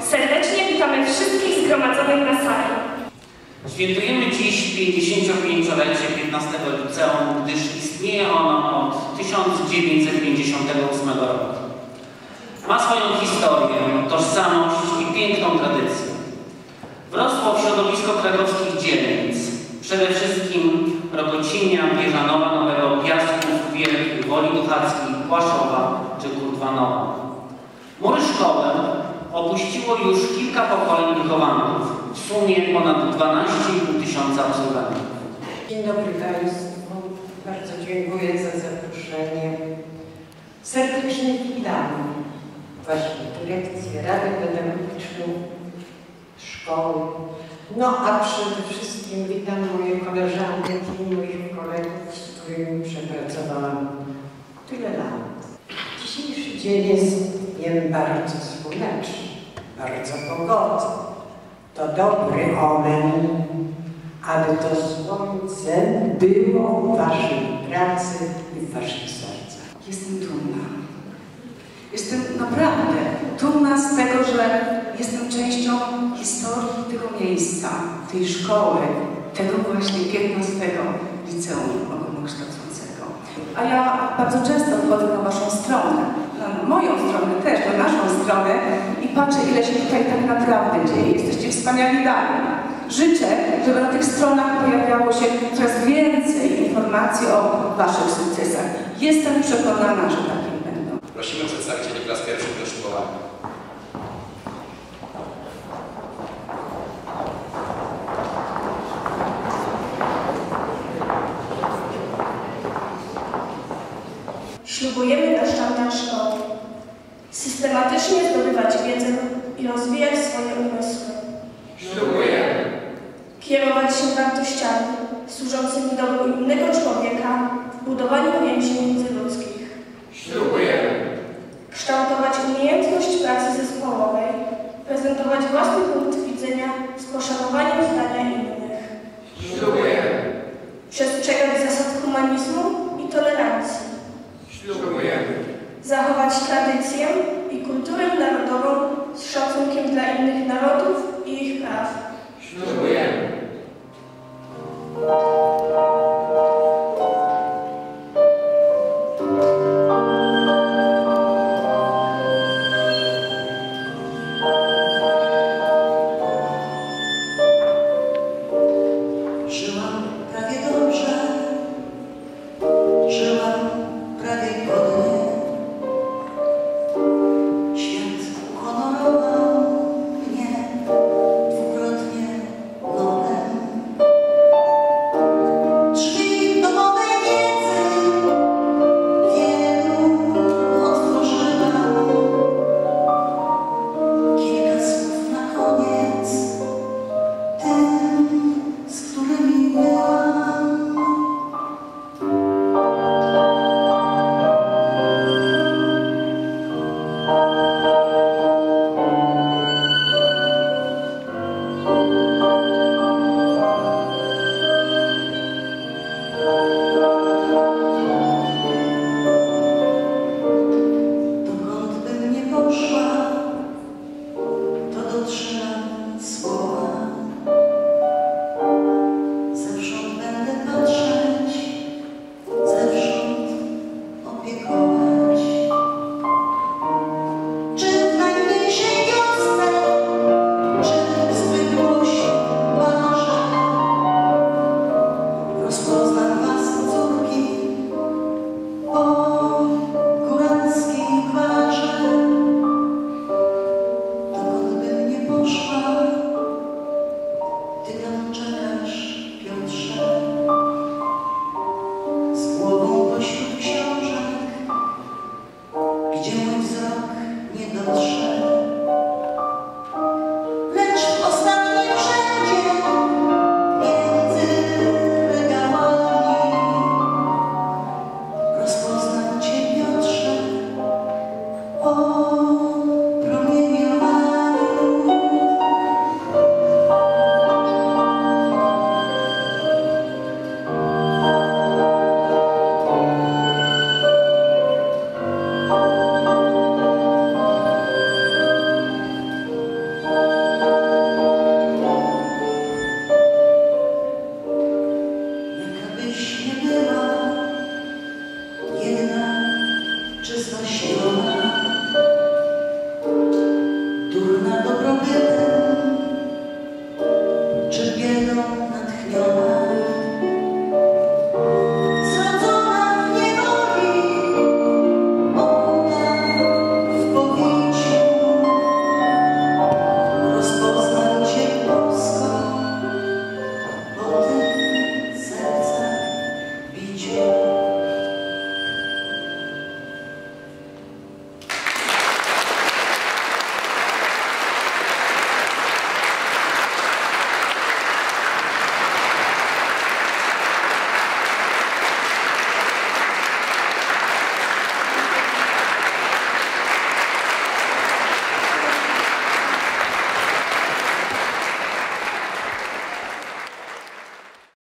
serdecznie witamy wszystkich zgromadzonych na sali. Świętujemy dziś 55-lecie 15 liceum, gdyż istnieje ono od 1958 roku. Ma swoją historię, tożsamość i piękną tradycję. Wrosło w środowisko krakowskich dzielnic, przede wszystkim Rogocinia, Bieżanowa, Nowego Piastków, Wielkich, Woli Duchackiej, Płaszowa czy Kurtwanowa. Opuściło już kilka pokoleń wychowanków, w sumie ponad 12,5 tysiąca absolwentów. Dzień dobry Państwu. Bardzo dziękuję za zaproszenie. Serdecznie witam właśnie dyrekcję, Radę Pedagogiczną Szkoły. No a przede wszystkim witam moje koleżanki i moich kolegów, z którymi przepracowałam tyle lat. Dzisiejszy dzień jest dniem bardzo słoneczny, bardzo pogodny. To dobry omen, aby to słońce było w Waszej pracy i w Waszych sercach. Jestem dumna. Jestem naprawdę dumna z tego, że jestem częścią historii tego miejsca, tej szkoły, tego właśnie 15 liceum ogólnokształcącego. A ja bardzo często wchodzę na Waszą stronę, moją stronę też, na naszą stronę i patrzę, ile się tutaj tak naprawdę dzieje. Jesteście wspaniali dalej. Życzę, żeby na tych stronach pojawiało się coraz więcej informacji o Waszych sukcesach. Jestem przekonana, że takie będą. Prosimy przedstawicieli klas pierwszych do szkołami. Ślubujemy Kierować się wartościami służącymi dobru innego człowieka w budowaniu więzi międzyludzkich. Ślubujemy. Kształtować umiejętność pracy zespołowej, prezentować własny punkt widzenia z poszanowaniem zdania innych. Ślubujemy. Przestrzegać zasad humanizmu i tolerancji. Ślubujemy. Zachować tradycję i kulturę narodową z szacunkiem dla innych narodów i ich praw. Ślubujemy. Sure.